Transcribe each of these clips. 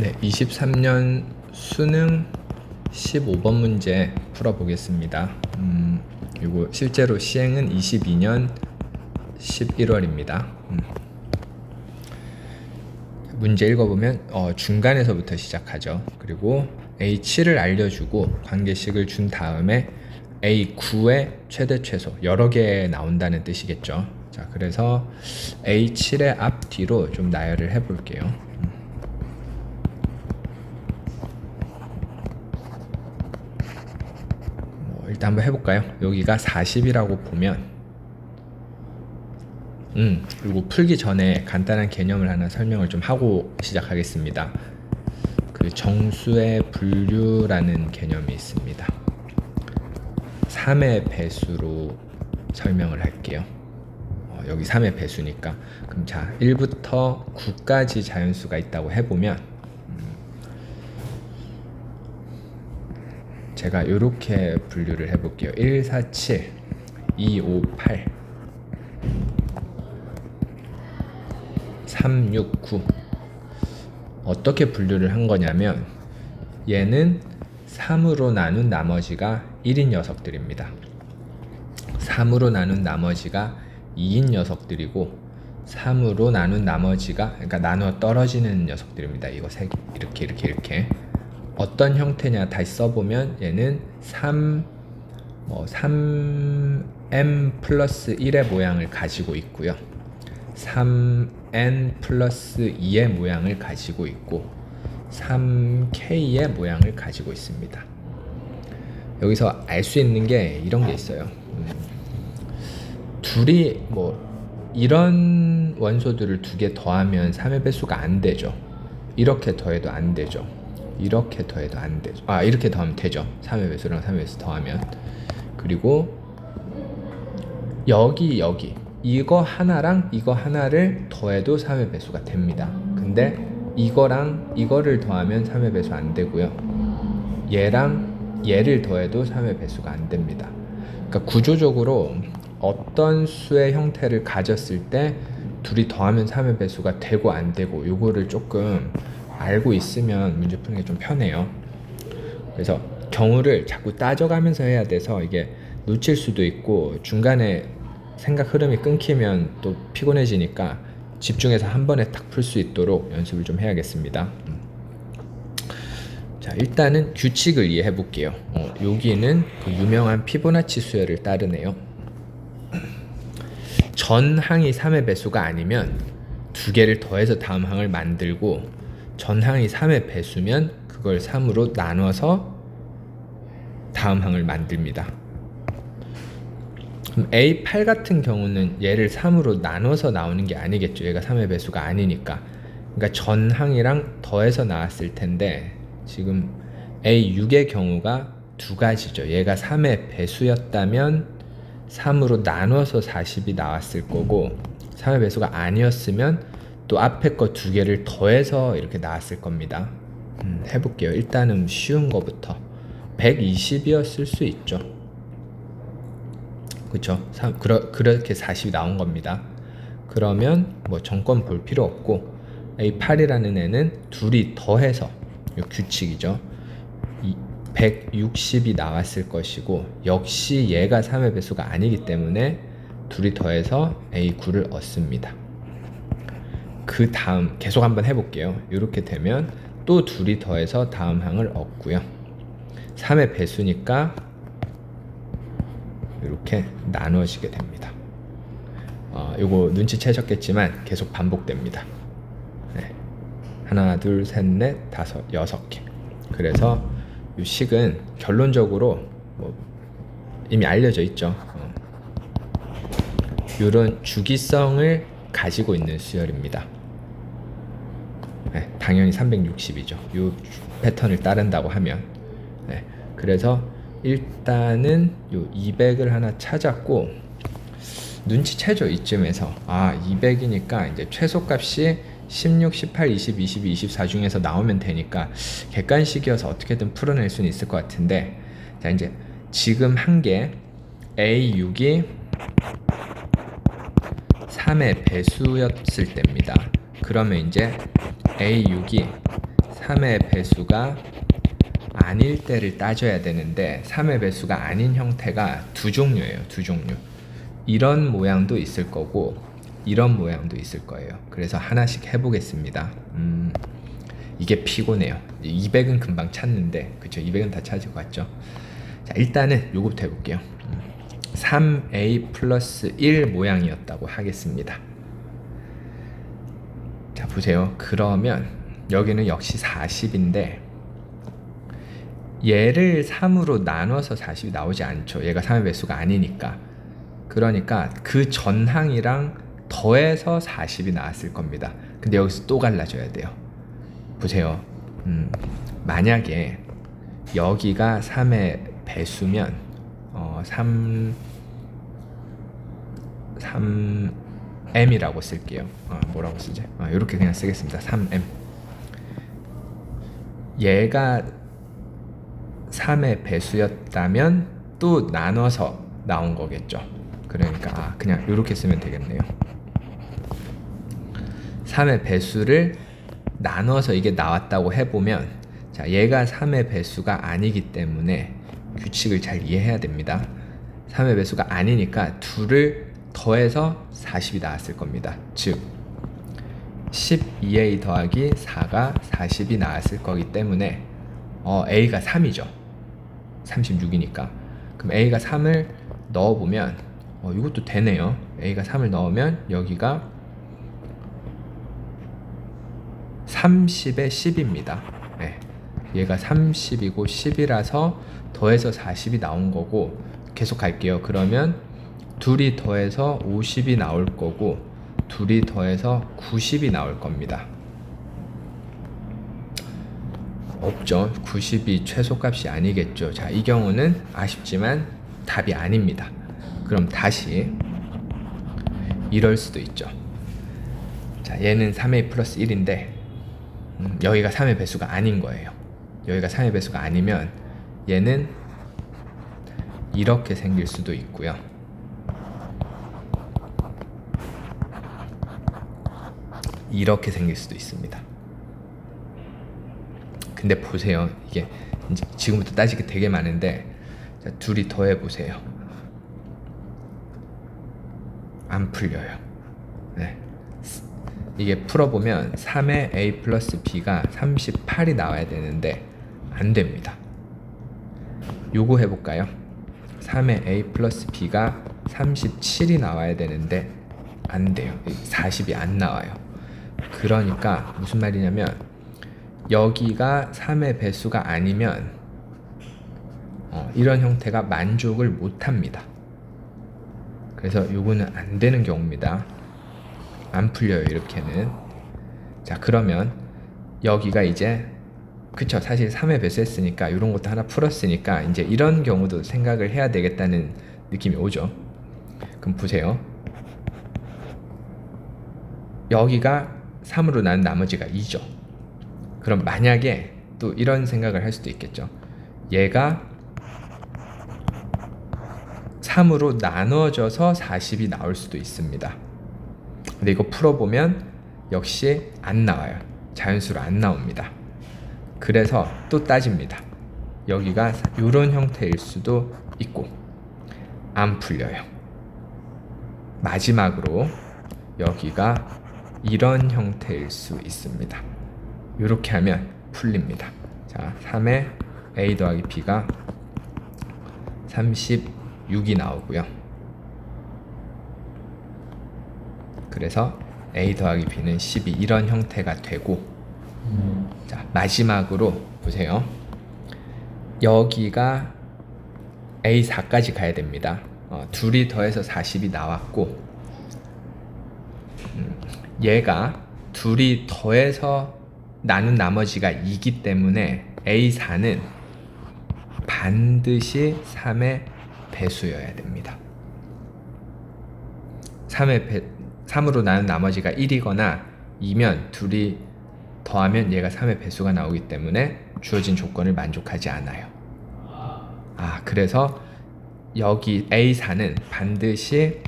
네, 23년 수능 15번 문제 풀어보겠습니다. 음, 그리고 실제로 시행은 22년 11월입니다. 음. 문제 읽어보면 어, 중간에서부터 시작하죠. 그리고 A7을 알려주고 관계식을 준 다음에 A9의 최대 최소 여러 개 나온다는 뜻이겠죠. 자, 그래서 A7의 앞뒤로 좀 나열을 해볼게요. 뭐 일단 한번 해볼까요? 여기가 40이라고 보면 음 그리고 풀기 전에 간단한 개념을 하나 설명을 좀 하고 시작하겠습니다. 그 정수의 분류라는 개념이 있습니다. 3의 배수로 설명을 할게요. 어, 여기 3의 배수니까 그럼 자 1부터 9까지 자연수가 있다고 해보면 제가 이렇게 분류를 해볼게요. 1, 4, 7, 2, 5, 8, 3, 6, 9. 어떻게 분류를 한 거냐면 얘는 3으로 나눈 나머지가 1인 녀석들입니다. 3으로 나눈 나머지가 2인 녀석들이고 3으로 나눈 나머지가 그러니까 나누어 떨어지는 녀석들입니다. 이거 세 개. 이렇게 이렇게 이렇게. 어떤 형태냐 다시 써보면 얘는 3, 뭐 3m 플러스 1의 모양을 가지고 있고요. 3n 플러스 2의 모양을 가지고 있고 3k의 모양을 가지고 있습니다. 여기서 알 수 있는 게 이런 게 있어요. 음, 둘이 뭐 이런 원소들을 두 개 더하면 3의 배수가 안 되죠. 이렇게 더해도 안 되죠. 이렇게 더해도 안 되죠. 아 이렇게 더하면 되죠. 3의 배수랑 3의 배수 더하면 그리고 여기 여기 이거 하나랑 이거 하나를 더해도 3의 배수가 됩니다. 근데 이거랑 이거를 더하면 3의 배수 안 되고요. 얘랑 얘를 더해도 3의 배수가 안 됩니다. 그러니까 구조적으로 어떤 수의 형태를 가졌을 때 둘이 더하면 3의 배수가 되고 안 되고 요거를 조금 알고 있으면 문제 푸는 게 좀 편해요. 그래서 경우를 자꾸 따져가면서 해야 돼서 이게 놓칠 수도 있고 중간에 생각 흐름이 끊기면 또 피곤해지니까 집중해서 한 번에 딱 풀 수 있도록 연습을 좀 해야겠습니다. 음. 자 일단은 규칙을 이해해 볼게요. 어, 여기는 그 유명한 피보나치 수열을 따르네요. 전 항이 3의 배수가 아니면 두 개를 더해서 다음 항을 만들고 전 항이 3의 배수면 그걸 3으로 나눠서 다음 항을 만듭니다. 그럼 A8 같은 경우는 얘를 3으로 나눠서 나오는 게 아니겠죠. 얘가 3의 배수가 아니니까. 그러니까 전 항이랑 더해서 나왔을 텐데 지금 A6의 경우가 두 가지죠. 얘가 3의 배수였다면 3으로 나눠서 40이 나왔을 거고 3의 배수가 아니었으면 또 앞에 거 두 개를 더해서 이렇게 나왔을 겁니다. 음, 해볼게요. 일단은 쉬운 거부터 120이었을 수 있죠. 사, 그러, 그렇게 40이 나온 겁니다. 그러면 뭐 정권 볼 필요 없고 A8이라는 애는 둘이 더해서 이 규칙이죠. 이 160이 나왔을 것이고 역시 얘가 3의 배수가 아니기 때문에 둘이 더해서 A9를 얻습니다. 그 다음 계속 한번 해볼게요. 이렇게 되면 또 둘이 더해서 다음 항을 얻고요. 3의 배수니까 이렇게 나누어지게 됩니다. 어, 이거 눈치채셨겠지만 계속 반복됩니다. 네. 하나, 둘, 셋, 넷, 다섯, 여섯 개. 그래서 이 식은 결론적으로 뭐 이미 알려져 있죠. 어. 이런 주기성을 가지고 있는 수열입니다. 네, 당연히 360이죠. 이 패턴을 따른다고 하면. 네, 그래서 일단은 요 200을 하나 찾았고 눈치채죠 이쯤에서 아 200이니까 이제 최소값이 16, 18, 20, 22, 24 중에서 나오면 되니까 객관식이어서 어떻게든 풀어낼 수는 있을 것 같은데 자 이제 지금 한 개 A6이 3의 배수였을 때입니다. 그러면 이제 A6이 3의 배수가 아닐 때를 따져야 되는데 3의 배수가 아닌 형태가 두 종류예요. 두 종류. 이런 모양도 있을 거고 이런 모양도 있을 거예요. 그래서 하나씩 해보겠습니다. 음, 이게 피곤해요. 200은 금방 찾는데 그쵸? 200은 다 찾을 것 같죠? 자 일단은 요거부터 해볼게요. 음, 3a 플러스 1 모양이었다고 하겠습니다. 자 보세요. 그러면 여기는 역시 40인데 얘를 3으로 나눠서 40이 나오지 않죠. 얘가 3의 배수가 아니니까. 그러니까 그 전항이랑 더해서 40이 나왔을 겁니다. 근데 여기서 또 갈라져야 돼요. 보세요. 음, 만약에 여기가 3의 배수면 어, 3 3m이라고 쓸게요. 아, 뭐라고 쓰지? 아, 이렇게 그냥 쓰겠습니다. 3m. 얘가 3의 배수였다면 또 나눠서 나온 거겠죠. 그러니까 아, 그냥 이렇게 쓰면 되겠네요. 3의 배수를 나눠서 이게 나왔다고 해보면 자 얘가 3의 배수가 아니기 때문에 규칙을 잘 이해해야 됩니다. 3의 배수가 아니니까 둘을 더해서 40이 나왔을 겁니다. 즉 12a 더하기 4가 40이 나왔을 거기 때문에 어, a가 3이죠. 36이니까. 그럼 a가 3을 넣어보면 어, 이것도 되네요. a가 3을 넣으면 여기가 30에 10입니다. 네. 얘가 30이고 10이라서 더해서 40이 나온 거고 계속 갈게요. 그러면 둘이 더해서 50이 나올 거고 둘이 더해서 90이 나올 겁니다. 없죠. 90이 최소값이 아니겠죠. 자, 이 경우는 아쉽지만 답이 아닙니다. 그럼 다시 이럴 수도 있죠. 자, 얘는 3a 플러스 1인데 음, 여기가 3의 배수가 아닌 거예요. 여기가 3의 배수가 아니면 얘는 이렇게 생길 수도 있고요. 이렇게 생길 수도 있습니다. 근데 보세요. 이게 지금부터 따지기 되게 많은데 자, 둘이 더해 보세요. 안 풀려요. 네. 이게 풀어보면 3의 a 플러스 b가 38이 나와야 되는데 안 됩니다. 요거 해볼까요? 3의 a 플러스 b가 37이 나와야 되는데 안 돼요. 40이 안 나와요. 그러니까 무슨 말이냐면 여기가 3의 배수가 아니면 어, 이런 형태가 만족을 못합니다. 그래서 요거는 안 되는 경우입니다. 안 풀려요 이렇게는. 자 그러면 여기가 이제 그쵸 사실 3의 배수했으니까 이런 것도 하나 풀었으니까 이제 이런 경우도 생각을 해야 되겠다는 느낌이 오죠. 그럼 보세요. 여기가 3으로 난 나머지가 2죠. 그럼 만약에 또 이런 생각을 할 수도 있겠죠. 얘가 3으로 나눠져서 40이 나올 수도 있습니다. 근데 이거 풀어보면 역시 안 나와요. 자연수로 안 나옵니다. 그래서 또 따집니다. 여기가 이런 형태일 수도 있고 안 풀려요. 마지막으로 여기가 이런 형태일 수 있습니다. 이렇게 하면 풀립니다. 자, 3의 a 더하기 b가 36이 나오고요. 그래서 a 더하기 b는 12 이런 형태가 되고 자, 마지막으로 보세요. 여기가 a4까지 가야 됩니다. 어, 둘이 더해서 40이 나왔고 음, 얘가 둘이 더해서 나눈 나머지가 2기 때문에 A4는 반드시 3의 배수여야 됩니다. 3의 배, 3으로 나눈 나머지가 1이거나 2면 둘이 더하면 얘가 3의 배수가 나오기 때문에 주어진 조건을 만족하지 않아요. 아, 그래서 여기 A4는 반드시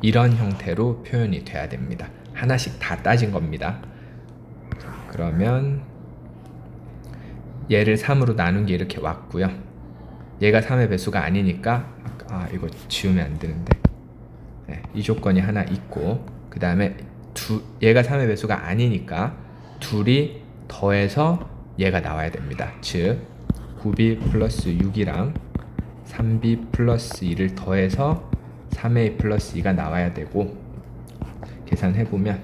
이런 형태로 표현이 돼야 됩니다. 하나씩 다 따진 겁니다. 그러면 얘를 3으로 나눈 게 이렇게 왔고요. 얘가 3의 배수가 아니니까 아 이거 지우면 안 되는데 네, 이 조건이 하나 있고 그 다음에 두 얘가 3의 배수가 아니니까 둘이 더해서 얘가 나와야 됩니다. 즉 9b 플러스 6이랑 3b 플러스 2를 더해서 3a 플러스 2가 나와야 되고 계산해 보면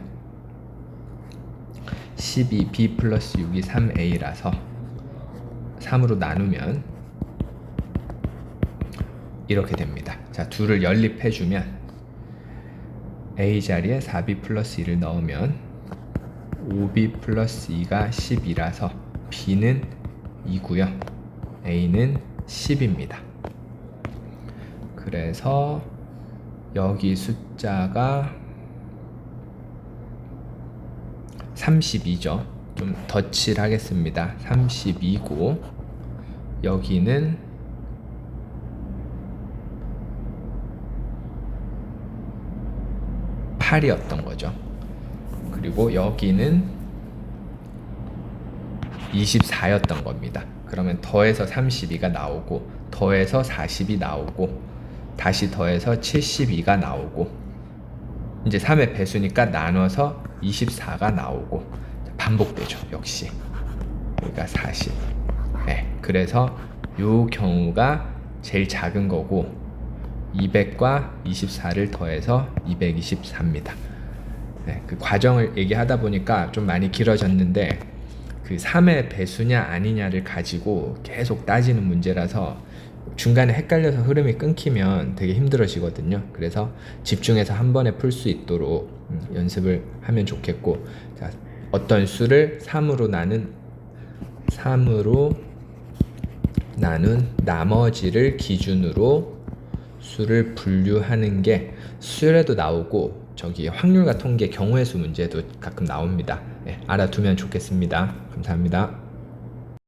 12b 플러스 6이 3a라서 3으로 나누면 이렇게 됩니다. 자, 둘을 연립해 주면 a 자리에 4b 플러스 2를 넣으면 5b 플러스 2가 10이라서 b는 2고요. a는 10입니다. 그래서 여기 숫자가 32죠. 좀 덧칠 하겠습니다. 32고 여기는 팔이었던 거죠. 그리고 여기는 24였던 겁니다. 그러면 더해서 32가 나오고 더해서 40이 나오고 다시 더해서 72가 나오고 이제 3의 배수니까 나눠서 24가 나오고 반복되죠. 역시 여기가 40. 네, 그래서 요 경우가 제일 작은 거고 200과 24를 더해서 224입니다. 네, 그 과정을 얘기하다 보니까 좀 많이 길어졌는데 그 3의 배수냐 아니냐를 가지고 계속 따지는 문제라서 중간에 헷갈려서 흐름이 끊기면 되게 힘들어지거든요. 그래서 집중해서 한 번에 풀 수 있도록 음, 연습을 하면 좋겠고 자, 어떤 수를 3으로 나눈 3으로 나눈 나머지를 기준으로 수를 분류하는 게 수열에도 나오고 저기 확률과 통계 경우의 수 문제도 가끔 나옵니다. 네, 알아두면 좋겠습니다. 감사합니다.